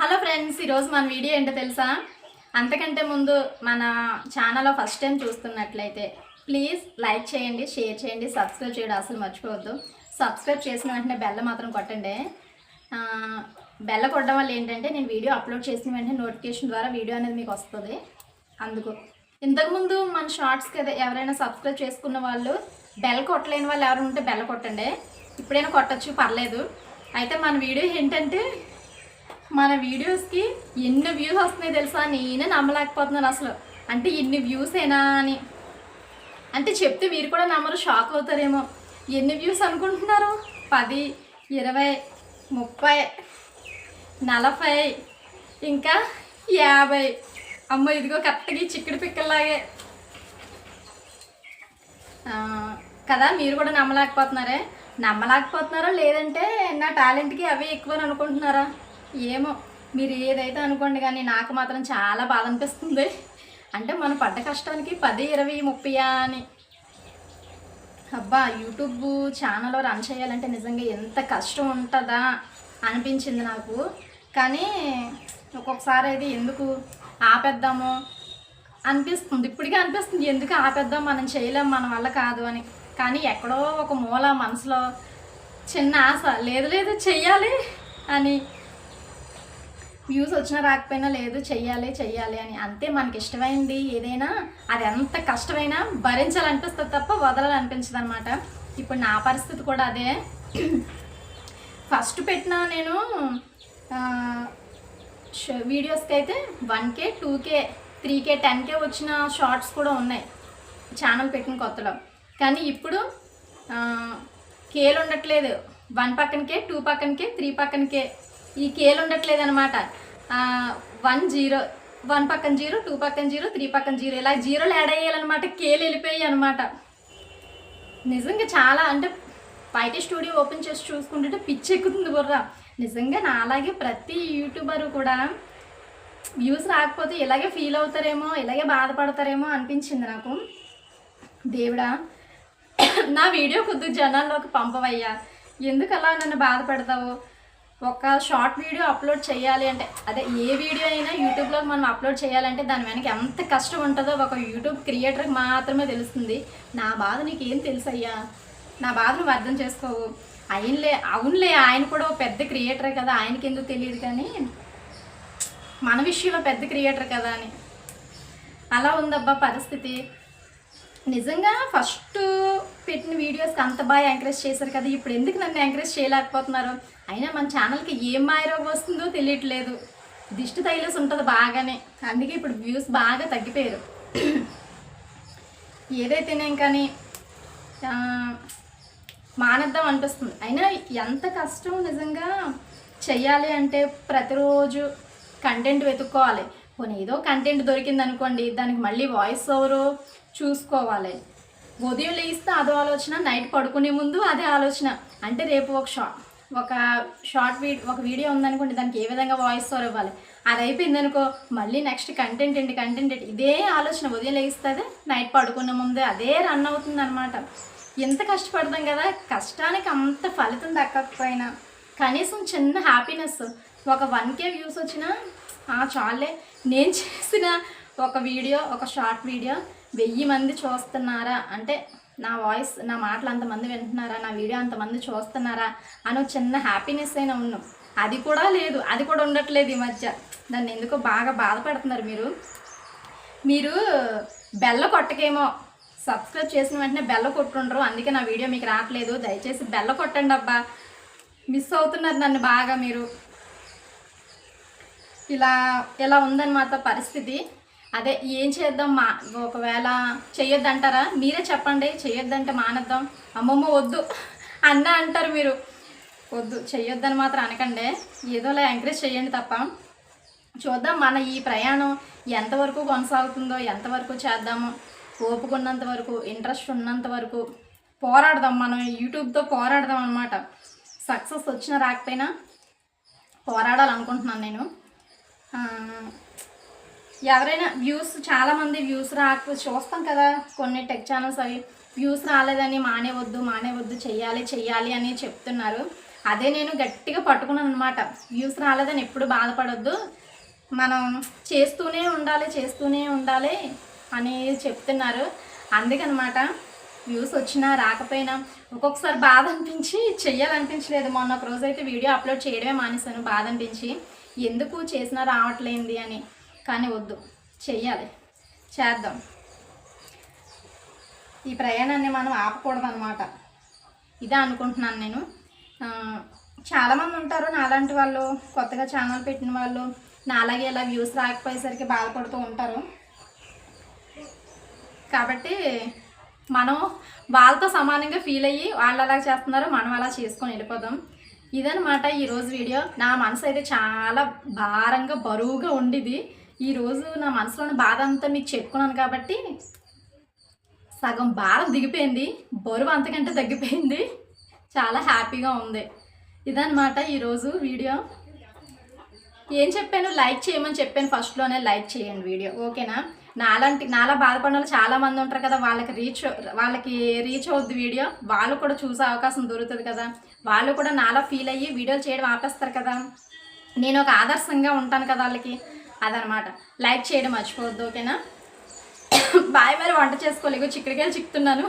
Hello friends ఈరోజు మన video ఏంటో తెలుసా? అంతకంటే ముందు మన ఛానల్లో ఫస్ట్ టైం చూస్తున్నట్లయితే ప్లీజ్ లైక్ చేయండి షేర్ చేయండి సబ్స్క్రైబ్ చేయడం అసలు మర్చిపోవద్దు. సబ్స్క్రైబ్ చేసిన వెంటనే బెల్ల మాత్రం కొట్టండి. బెల్ల కొట్టడం వల్ల ఏంటంటే నేను వీడియో అప్లోడ్ చేసిన వెంటనే నోటిఫికేషన్ ద్వారా వీడియో అనేది మీకు వస్తుంది. అందుకు ఇంతకుముందు మన షార్ట్స్కి కదా ఎవరైనా సబ్స్క్రైబ్ చేసుకున్న వాళ్ళు బెల్ కొట్టలేని వాళ్ళు ఎవరు ఉంటే బెల్ల కొట్టండి. ఇప్పుడైనా కొట్టచ్చు పర్లేదు. అయితే మన వీడియో ఏంటంటే మన వీడియోస్కి ఎన్ని వ్యూస్ వస్తున్నాయి తెలుసా? నేనే నమ్మలేకపోతున్నాను అసలు. అంటే ఇన్ని వ్యూస్ ఏనా అని. అంటే చెప్తే మీరు కూడా నమ్మరు షాక్ అవుతారేమో. ఎన్ని వ్యూస్ అనుకుంటున్నారు? పది ఇరవై ముప్పై నలభై ఇంకా యాభై. అమ్మ ఇదిగో కరెక్ట్గా చిక్కుడు పిక్కల్లాగే. కదా మీరు కూడా నమ్మలేకపోతున్నారే? నమ్మలేకపోతున్నారా? లేదంటే నా టాలెంట్కి అవే ఎక్కువ అని అనుకుంటున్నారా? ఏమో మీరు ఏదైతే అనుకోండి కానీ నాకు మాత్రం చాలా బాధ అనిపిస్తుంది. అంటే మనం పడ్డ కష్టానికి పది ఇరవై ముప్పై అని. అబ్బా యూట్యూబ్ ఛానల్ రన్ చేయాలంటే నిజంగా ఎంత కష్టం ఉంటుందా అనిపించింది నాకు. కానీ ఒక్కొక్కసారి అయితే ఎందుకు ఆపేద్దాము అనిపిస్తుంది. ఇప్పటికే అనిపిస్తుంది ఎందుకు ఆపేద్దాం? మనం చేయలేం మన వల్ల కాదు అని. కానీ ఎక్కడో ఒక మూల మనసులో చిన్న ఆశ లేదు లేదు చెయ్యాలి అని వ్యూస్ వచ్చినా రాకపోయినా లేదు చెయ్యాలి చెయ్యాలి అని అంతే మనకి ఇష్టమైంది ఏదైనా. అది ఎంత కష్టమైనా భరించాలనిపిస్తుంది తప్ప వదలాలనిపించదు అనమాట ఇప్పుడు నా పరిస్థితి కూడా అదే. ఫస్ట్ పెట్టిన నేను వీడియోస్కి అయితే one K two K three K ten K వచ్చిన షార్ట్స్ కూడా ఉన్నాయి. ఛానల్ పెట్టిన కొత్తలో. కానీ ఇప్పుడు కేలు ఉండట్లేదు. వన్ పక్కనకే టూ పక్కనకే త్రీ పక్కనకే ఈ కేలు ఉండట్లేదు అనమాట వన్ జీరో వన్ పక్కన జీరో టూ పక్కన జీరో త్రీ పక్కన జీరో ఇలా జీరోలు యాడ్ అయ్యాలన్నమాట కేలు వెళ్ళిపోయాయి అనమాట నిజంగా చాలా అంటే బయట స్టూడియో ఓపెన్ చేసి చూసుకుంటుంటే పిచ్చి ఎక్కుతుంది బుర్ర. నిజంగా నా అలాగే ప్రతి యూట్యూబర్ కూడా వ్యూస్ రాకపోతే ఇలాగే ఫీల్ అవుతారేమో ఇలాగే బాధపడతారేమో అనిపించింది నాకు. దేవుడా నా వీడియో కొద్దిగా జనాల్లోకి పంపవయ్యా. ఎందుకు అలా నన్ను బాధపడతావు? ఒక షార్ట్ వీడియో అప్లోడ్ చేయాలి అంటే అదే ఏ వీడియో అయినా యూట్యూబ్లో మనం అప్లోడ్ చేయాలంటే దాని వెనక ఎంత కష్టం ఉంటుందో ఒక యూట్యూబ్ క్రియేటర్కి మాత్రమే తెలుస్తుంది. నా బాధ నీకేం తెలుసయ్యా? నా బాధ నువ్వు అర్థం చేసుకోవు. ఆయనలే అవునులే ఆయన కూడా పెద్ద క్రియేటరే కదా ఆయనకి ఎందుకు తెలియదు కానీ మన విషయంలో పెద్ద క్రియేటర్ కదా అని. అలా ఉందబ్బా పరిస్థితి. నిజంగా ఫస్ట్ పెట్టిన వీడియోస్కి అంత బాగా ఎంకరేజ్ చేశారు కదా ఇప్పుడు ఎందుకు నన్ను ఎంకరేజ్ చేయలేకపోతున్నారు? అయినా మన ఛానల్కి ఏం మాయరోగం వస్తుందో తెలియట్లేదు. దిష్టి తైలస్ ఉంటుంది బాగానే. అందుకే ఇప్పుడు వ్యూస్ బాగా తగ్గిపోయారు. ఏదైతేనేం కానీ ఆ, మానేద్దాం అనిపిస్తుంది. అయినా ఎంత కష్టం నిజంగా చెయ్యాలి అంటే ప్రతిరోజు కంటెంట్ వెతుక్కోవాలి. పోనీ ఏదో కంటెంట్ దొరికింది అనుకోండి దానికి మళ్ళీ వాయిస్ ఓవరు చూసుకోవాలి. ఉదయం లేస్తే అదో ఆలోచన నైట్ పడుకునే ముందు అదే ఆలోచన. అంటే రేపు ఒక షార్ట్ ఒక షార్ట్ వీడియో ఒక వీడియో ఉందనుకోండి దానికి ఏ విధంగా వాయిస్ ఓవర్ ఇవ్వాలి? అది అయిపోయింది అనుకో మళ్ళీ నెక్స్ట్ కంటెంట్ ఏంటి కంటెంట్ ఏంటి? ఇదే ఆలోచన ఉదయం లేస్తుంది నైట్ పడుకునే ముందే అదే రన్ అవుతుంది అనమాట ఎంత కష్టపడతాం కదా కష్టానికి అంత ఫలితం దక్కకపోయినా కనీసం చిన్న హ్యాపీనెస్ ఒక వన్ కే వ్యూస్ వచ్చినా చాలే. నేను చేసిన ఒక వీడియో ఒక షార్ట్ వీడియో వెయ్యి మంది చూస్తున్నారా? అంటే నా వాయిస్ నా మాటలు అంతమంది వింటున్నారా? నా వీడియో అంతమంది చూస్తున్నారా? అని చిన్న హ్యాపీనెస్ అయినా ఉన్నాం. అది కూడా లేదు. అది కూడా ఉండట్లేదు ఈ మధ్య. దాన్ని ఎందుకో బాగా బాధపడుతున్నారు మీరు. మీరు బెల్ల కొట్టకేమో సబ్స్క్రైబ్ చేసిన వెంటనే బెల్ల కొట్టుండ్రు అందుకే నా వీడియో మీకు రావట్లేదు. దయచేసి బెల్ల కొట్టండి అబ్బా. మిస్ అవుతున్నారు నన్ను బాగా మీరు. ఇలా ఇలా ఉందన్నమాట పరిస్థితి. అదే ఏం చేద్దాం మా ఒకవేళ చేయొద్దంటారా మీరే చెప్పండి చేయొద్దంటే మానేద్దాం. అమ్మమ్మ వద్దు. అన్న అంటారు మీరు. వద్దు చెయ్యొద్దని మాత్రం అనకండి. ఏదోలా ఎంకరేజ్ చేయండి తప్ప. చూద్దాం మన ఈ ప్రయాణం ఎంతవరకు కొనసాగుతుందో ఎంతవరకు చేద్దాము. ఓపుకున్నంత వరకు ఇంట్రెస్ట్ ఉన్నంత వరకు పోరాడదాం మనం. యూట్యూబ్తో పోరాడదాం అనమాట సక్సెస్ వచ్చినా రాకపోయినా పోరాడాలనుకుంటున్నాను నేను. ఎవరైనా వ్యూస్ చాలామంది వ్యూస్ రాక చూస్తాం కదా కొన్ని టెక్ ఛానల్స్ అవి. వ్యూస్ రాలేదని మానేవద్దు మానేవద్దు చెయ్యాలి చెయ్యాలి అని చెప్తున్నారు. అదే నేను గట్టిగా పట్టుకున్నాను అనమాట వ్యూస్ రాలేదని ఎప్పుడు బాధపడొద్దు. మనం చేస్తూనే ఉండాలి చేస్తూనే ఉండాలి అని చెప్తున్నారు. అందుకనమాట వ్యూస్ వచ్చినా రాకపోయినా ఒక్కొక్కసారి బాధ అనిపించి చెయ్యాలనిపించలేదు. మొన్న ఒక రోజైతే వీడియో అప్లోడ్ చేయడమే మానేశాను బాధ అనిపించి. ఎందుకు చేసినా రావట్లేంది అని. కానీ వద్దు చెయ్యాలి. చేద్దాం. ఈ ప్రయాణాన్ని మనం ఆపకూడదు అనమాట ఇదే అనుకుంటున్నాను నేను. చాలామంది ఉంటారు నాలాంటి వాళ్ళు కొత్తగా ఛానల్ పెట్టిన వాళ్ళు నాలాగే ఇలా వ్యూస్ రాకపోయేసరికి బాధపడుతూ ఉంటారు. కాబట్టి మనం వాళ్ళతో సమానంగా ఫీల్ అయ్యి వాళ్ళు అలా చేస్తున్నారు మనం అలా చేసుకొని వెళ్ళిపోదాం. ఇదనమాట ఈరోజు వీడియో. నా మనసు అయితే చాలా భారంగా బరువుగా ఉండిది. ఈరోజు నా మనసులోని బాధ అంతా మీకు చెప్పుకున్నాను కాబట్టి సగం భారం దిగిపోయింది. బరువు అంతకంటే తగ్గిపోయింది. చాలా హ్యాపీగా ఉంది. ఇదనమాట ఈరోజు వీడియో. ఏం చెప్పాను? లైక్ చేయమని చెప్పాను ఫస్ట్లోనే. లైక్ చేయండి వీడియో. ఓకేనా? నాలాంటి నాలా బాధపడిన వాళ్ళు చాలా మంది ఉంటారు కదా వాళ్ళకి రీచ్ వాళ్ళకి రీచ్ అవుద్ది వీడియో. వాళ్ళు కూడా చూసే అవకాశం దొరుకుతుంది కదా. వాళ్ళు కూడా నాలా ఫీల్ అయ్యి వీడియోలు చేయడం ఆపేస్తారు కదా. నేను ఒక ఆదర్శంగా ఉంటాను కదా వాళ్ళకి. అదనమాట. లైక్ చేయడం మర్చిపోవద్దు ఓకేనా బాయ్ మరి వంట చేసుకోలేగు చిక్కడికాయలు చిక్కుతున్నాను.